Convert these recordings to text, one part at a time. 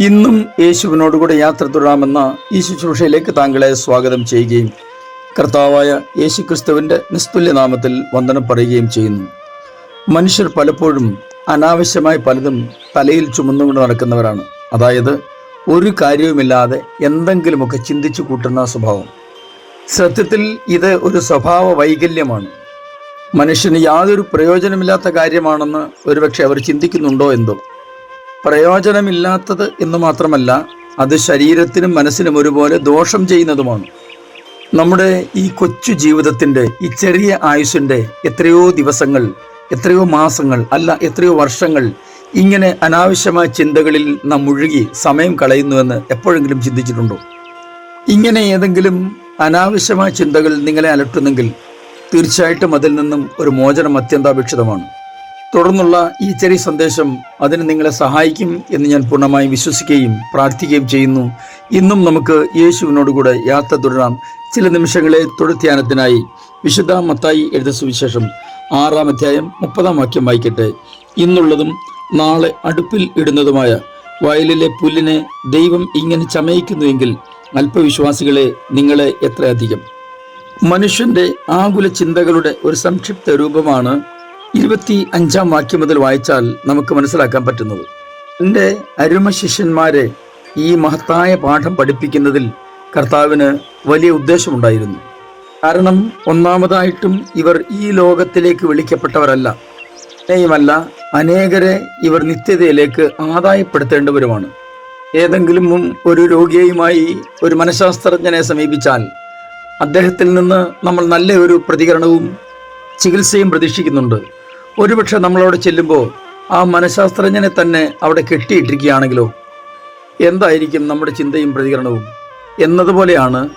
ഇന്നും യേശുവിനോടുകൂടെ യാത്ര തുടരാമെന്ന ഈ ശുശ്രൂഷയിലേക്ക് താങ്കളെ സ്വാഗതം ചെയ്യുകയും കർത്താവായ യേശു ക്രിസ്തുവിന്റെ നിസ്തുല്യനാമത്തിൽ വന്ദനം പറയുകയും ചെയ്യുന്നു. മനുഷ്യർ പലപ്പോഴും അനാവശ്യമായി പലതും തലയിൽ ചുമന്നുകൊണ്ട് നടക്കുന്നവരാണ്. അതായത് ഒരു കാര്യവുമില്ലാതെ എന്തെങ്കിലുമൊക്കെ ചിന്തിച്ചു കൂട്ടുന്ന സ്വഭാവം. സത്യത്തിൽ ഇത് ഒരു സ്വഭാവ വൈകല്യമാണ്. മനുഷ്യന് യാതൊരു പ്രയോജനമില്ലാത്ത കാര്യമാണെന്ന് ഒരുപക്ഷെ അവർ ചിന്തിക്കുന്നുണ്ടോ എന്തോ. പ്രയോജനമില്ലാത്തത് എന്ന് മാത്രമല്ല അത് ശരീരത്തിനും മനസ്സിനും ഒരുപോലെ ദോഷം ചെയ്യുന്നതുമാണ്. നമ്മുടെ ഈ കൊച്ചു ജീവിതത്തിന്റെ ഈ ചെറിയ ആയുസിന്റെ എത്രയോ ദിവസങ്ങൾ എത്രയോ മാസങ്ങൾ അല്ല എത്രയോ വർഷങ്ങൾ ഇങ്ങനെ അനാവശ്യമായ ചിന്തകളിൽ നാം മുഴുകി സമയം കളയുന്നുവെന്ന് എപ്പോഴെങ്കിലും ചിന്തിച്ചിട്ടുണ്ടോ? ഇങ്ങനെ ഏതെങ്കിലും അനാവശ്യമായ ചിന്തകൾ നിങ്ങളെ അലട്ടുന്നെങ്കിൽ തീർച്ചയായിട്ടും അതിൽ നിന്നും ഒരു മോചനം അത്യന്താപേക്ഷിതമാണ്. തുടർന്നുള്ള ഈ ചെറിയ സന്ദേശം അതിന് നിങ്ങളെ സഹായിക്കും എന്ന് ഞാൻ പൂർണമായി വിശ്വസിക്കുകയും പ്രാർത്ഥിക്കുകയും ചെയ്യുന്നു. ഇന്നും നമുക്ക് യേശുവിനോടുകൂടെ യാത്ര തുടരാം. ചില നിമിഷങ്ങളെ തുടർധ്യാനത്തിനായി വിശുദ്ധ മത്തായി എഴുത സുവിശേഷം ആറാം അധ്യായം മുപ്പതാം വാക്യം വായിക്കട്ടെ. ഇന്നുള്ളതും നാളെ അടുപ്പിൽ ഇടുന്നതുമായ വയലിലെ പുല്ലിനെ ദൈവം ഇങ്ങനെ ചമയിക്കുന്നുവെങ്കിൽ അല്പവിശ്വാസികളെ നിങ്ങളെ എത്രയധികം? മനുഷ്യന്റെ ആകുല ചിന്തകളുടെ ഒരു സംക്ഷിപ്ത രൂപമാണ് ഇരുപത്തി അഞ്ചാം വാക്യം മുതൽ വായിച്ചാൽ നമുക്ക് മനസ്സിലാക്കാൻ പറ്റുന്നത്. എന്റെ അരുമ ശിഷ്യന്മാരെ ഈ മഹത്തായ പാഠം പഠിപ്പിക്കുന്നതിൽ കർത്താവിന് വലിയ ഉദ്ദേശമുണ്ടായിരുന്നു. കാരണം ഒന്നാമതായിട്ടും ഇവർ ഈ ലോകത്തിലേക്ക് വിളിക്കപ്പെട്ടവരല്ല. തന്നെയുമല്ല അനേകരെ ഇവർ നിത്യതയിലേക്ക് ആദായപ്പെടുത്തേണ്ടവരുമാണ്. ഏതെങ്കിലും ഒരു രോഗിയുമായി ഒരു മനഃശാസ്ത്രജ്ഞനെ സമീപിച്ചാൽ അദ്ദേഹത്തിൽ നിന്ന് നമ്മൾ നല്ല ഒരു പ്രതികരണവും ചികിത്സയും പ്രതീക്ഷിക്കുന്നുണ്ട്. ഒരുപക്ഷെ നമ്മളവിടെ ചെല്ലുമ്പോൾ ആ മനഃശാസ്ത്രജ്ഞനെ തന്നെ അവിടെ കെട്ടിയിട്ടിരിക്കുകയാണെങ്കിലോ? എന്തായിരിക്കും നമ്മുടെ ചിന്തയും പ്രതികരണവും? എന്നതുപോലെയാണ്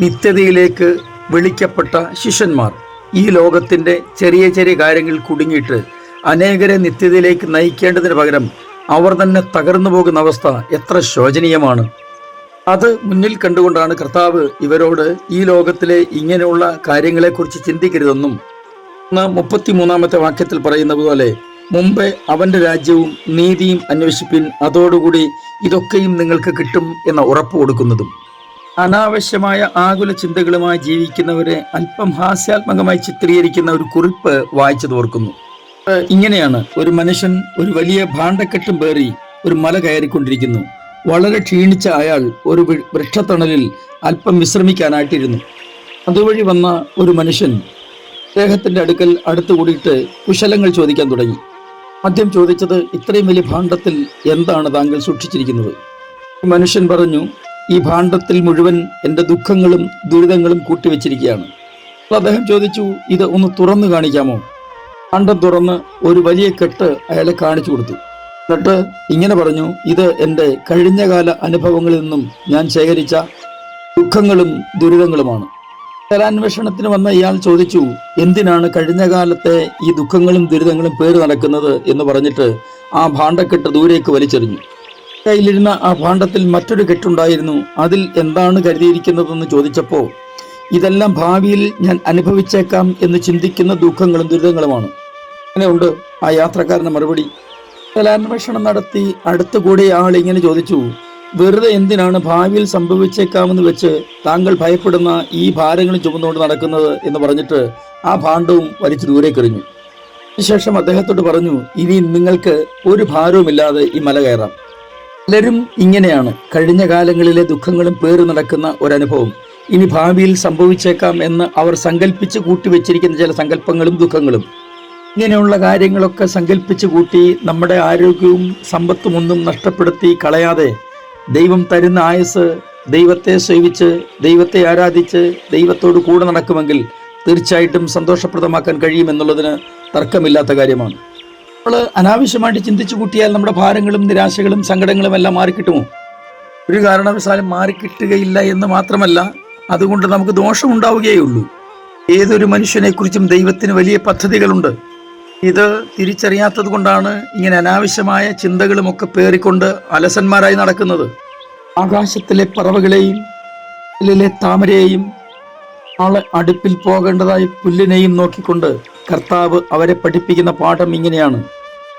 നിത്യതയിലേക്ക് വിളിക്കപ്പെട്ട ശിഷ്യന്മാർ ഈ ലോകത്തിന്റെ ചെറിയ ചെറിയ കാര്യങ്ങൾ കുടുങ്ങിയിട്ട് അനേകരെ നിത്യതയിലേക്ക് നയിക്കേണ്ടതിന് പകരം അവർ തന്നെ തകർന്നു പോകുന്ന അവസ്ഥ എത്ര ശോചനീയമാണ്. അത് മുന്നിൽ കണ്ടുകൊണ്ടാണ് കർത്താവ് ഇവരോട് ഈ ലോകത്തിലെ ഇങ്ങനെയുള്ള കാര്യങ്ങളെക്കുറിച്ച് ചിന്തിക്കരുതെന്നും മുപ്പത്തിമൂന്നാമത്തെ വാക്യത്തിൽ പറയുന്നത് പോലെ മുമ്പേ അവന്റെ രാജ്യവും നീതിയും അന്വേഷിപ്പിൻ അതോടുകൂടി ഇതൊക്കെയും നിങ്ങൾക്ക് കിട്ടും എന്ന ഉറപ്പ് കൊടുക്കുന്നതും. അനാവശ്യമായ ആകുല ചിന്തകളുമായി ജീവിക്കുന്നവരെ അല്പം ഹാസ്യാത്മകമായി ചിത്രീകരിക്കുന്ന ഒരു കുറിപ്പ് വായിച്ചു തോർക്കുന്നു. ഇങ്ങനെയാണ് ഒരു മനുഷ്യൻ ഒരു വലിയ ഭാണ്ഡക്കെട്ടും പേറി ഒരു മല കയറിക്കൊണ്ടിരിക്കുന്നു. വളരെ ക്ഷീണിച്ച അയാൾ ഒരു വൃക്ഷത്തണലിൽ അല്പം വിശ്രമിക്കാനായിട്ടിരുന്നു. അതുവഴി വന്ന ഒരു മനുഷ്യൻ അദ്ദേഹത്തിന്റെ അടുക്കൽ അടുത്തുകൂടിയിട്ട് കുശലങ്ങൾ ചോദിക്കാൻ തുടങ്ങി. ആദ്യം ചോദിച്ചത് ഇത്രയും വലിയ ഭാണ്ഡത്തിൽ എന്താണ് താങ്കൾ സൂക്ഷിച്ചിരിക്കുന്നത്? മനുഷ്യൻ പറഞ്ഞു ഈ ഭാണ്ഡത്തിൽ മുഴുവൻ എന്റെ ദുഃഖങ്ങളും ദുരിതങ്ങളും കൂട്ടിവെച്ചിരിക്കുകയാണ്. അദ്ദേഹം ചോദിച്ചു ഇത് ഒന്ന് തുറന്നു കാണിക്കാമോ? ഭാണ്ഡം തുറന്ന് ഒരു വലിയ കെട്ട് അയാളെ കാണിച്ചു കൊടുത്തു. എന്നിട്ട് ഇങ്ങനെ പറഞ്ഞു ഇത് എന്റെ കഴിഞ്ഞകാല അനുഭവങ്ങളിൽ നിന്നും ഞാൻ ശേഖരിച്ച ദുഃഖങ്ങളും ദുരിതങ്ങളുമാണ്. സ്ഥലാന്വേഷണത്തിന് വന്ന ഇയാൾ ചോദിച്ചു എന്തിനാണ് കഴിഞ്ഞ കാലത്തെ ഈ ദുഃഖങ്ങളും ദുരിതങ്ങളും പേര് നടക്കുന്നത്? എന്ന് പറഞ്ഞിട്ട് ആ ഭാണ്ഡക്കെട്ട് ദൂരേക്ക് വലിച്ചെറിഞ്ഞു. കയ്യിലിരുന്ന ആ ഭാണ്ഡത്തിൽ മറ്റൊരു കെട്ടുണ്ടായിരുന്നു. അതിൽ എന്താണ് കരുതിയിരിക്കുന്നതെന്ന് ചോദിച്ചപ്പോൾ ഇതെല്ലാം ഭാവിയിൽ ഞാൻ അനുഭവിച്ചേക്കാം എന്ന് ചിന്തിക്കുന്ന ദുഃഖങ്ങളും ദുരിതങ്ങളുമാണ്. അങ്ങനെയുണ്ട് ആ യാത്രക്കാരന്റെ മറുപടി. സ്ഥലാന്വേഷണം നടത്തി അടുത്തുകൂടി ആൾ ഇങ്ങനെ ചോദിച്ചു വെറുതെ എന്തിനാണ് ഭാവിയിൽ സംഭവിച്ചേക്കാമെന്ന് വെച്ച് താങ്കൾ ഭയപ്പെടുന്ന ഈ ഭാരങ്ങൾ ചുമന്നുകൊണ്ട് നടക്കുന്നത് എന്ന് പറഞ്ഞിട്ട് ആ ഭാണ്ഡവും വലിച്ചു ദൂരേക്കെറിഞ്ഞു. അതിനുശേഷം അദ്ദേഹത്തോട് പറഞ്ഞു ഇനി നിങ്ങൾക്ക് ഒരു ഭാരവുമില്ലാതെ ഈ മല കയറാം. പലരും ഇങ്ങനെയാണ് കഴിഞ്ഞ കാലങ്ങളിലെ ദുഃഖങ്ങളും പേറി നടക്കുന്ന ഒരനുഭവം. ഇനി ഭാവിയിൽ സംഭവിച്ചേക്കാം എന്ന് അവർ സങ്കല്പിച്ച് കൂട്ടിവെച്ചിരിക്കുന്ന ചില സങ്കല്പങ്ങളും ദുഃഖങ്ങളും. ഇങ്ങനെയുള്ള കാര്യങ്ങളൊക്കെ സങ്കല്പിച്ച് കൂട്ടി നമ്മുടെ ആരോഗ്യവും സമ്പത്തും ഒന്നും നഷ്ടപ്പെടുത്തി കളയാതെ ദൈവം തരുന്ന ആയുസ് ദൈവത്തെ സേവിച്ച് ദൈവത്തെ ആരാധിച്ച് ദൈവത്തോട് കൂടെ നടക്കുമെങ്കിൽ തീർച്ചയായിട്ടും സന്തോഷപ്രദമാക്കാൻ കഴിയുമെന്നുള്ളതിന് തർക്കമില്ലാത്ത കാര്യമാണ്. നമ്മൾ അനാവശ്യമായിട്ട് ചിന്തിച്ചു കൂട്ടിയാൽ നമ്മുടെ ഭാരങ്ങളും നിരാശകളും സങ്കടങ്ങളും എല്ലാം മാറിക്കിട്ടുമോ? ഒരു കാരണവശാലും മാറിക്കിട്ടുകയില്ല എന്ന് മാത്രമല്ല അതുകൊണ്ട് നമുക്ക് ദോഷമുണ്ടാവുകയേ ഉള്ളൂ ഏതൊരു മനുഷ്യനെക്കുറിച്ചും ദൈവത്തിന് വലിയ പദ്ധതികളുണ്ട്. ഇത് തിരിച്ചറിയാത്തത് കൊണ്ടാണ് ഇങ്ങനെ അനാവശ്യമായ ചിന്തകളുമൊക്കെ പേറിക്കൊണ്ട് അലസന്മാരായി നടക്കുന്നത്. ആകാശത്തിലെ പറവകളെയും പുല്ലിലെ താമരയെയും നാളെ അടുപ്പിൽ പോകേണ്ടതായി പുല്ലിനെയും നോക്കിക്കൊണ്ട് കർത്താവ് അവരെ പഠിപ്പിക്കുന്ന പാഠം ഇങ്ങനെയാണ്.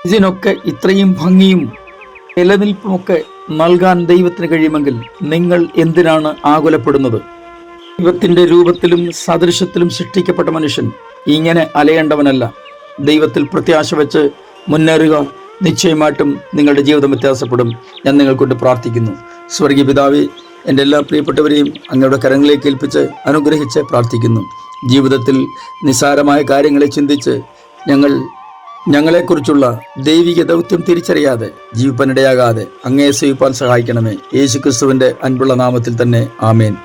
ഇതിനൊക്കെ ഇത്രയും ഭംഗിയും നിലനിൽപ്പുമൊക്കെ നൽകാൻ ദൈവത്തിന് കഴിയുമെങ്കിൽ നിങ്ങൾ എന്തിനാണ് ആകുലപ്പെടുന്നത്? ദൈവത്തിന്റെ രൂപത്തിലും സദൃശത്തിലും സൃഷ്ടിക്കപ്പെട്ട മനുഷ്യൻ ഇങ്ങനെ അലയേണ്ടവനല്ല. ദൈവത്തിൽ പ്രത്യാശ വെച്ച് മുന്നേറുക നിശ്ചയമായിട്ടും നിങ്ങളുടെ ജീവിതം വ്യത്യാസപ്പെടും. ഞാൻ നിങ്ങൾക്കൊണ്ട് പ്രാർത്ഥിക്കുന്നു. സ്വർഗീയ പിതാവേ എന്റെ എല്ലാ പ്രിയപ്പെട്ടവരെയും അങ്ങയുടെ കരങ്ങളിലേക്ക് ഏൽപ്പിച്ച് അനുഗ്രഹിച്ച് പ്രാർത്ഥിക്കുന്നു. ജീവിതത്തിൽ നിസ്സാരമായ കാര്യങ്ങളെ ചിന്തിച്ച് ഞങ്ങൾ ഞങ്ങളെക്കുറിച്ചുള്ള ദൈവിക ദൗത്യം തിരിച്ചറിയാതെ ജീവിപ്പനിടയാകാതെ അങ്ങയെ സേവിപ്പാൻ സഹായിക്കണമേ. യേശുക്രിസ്തുവിന്റെ അൻപുള്ള നാമത്തിൽ തന്നെ ആമേൻ.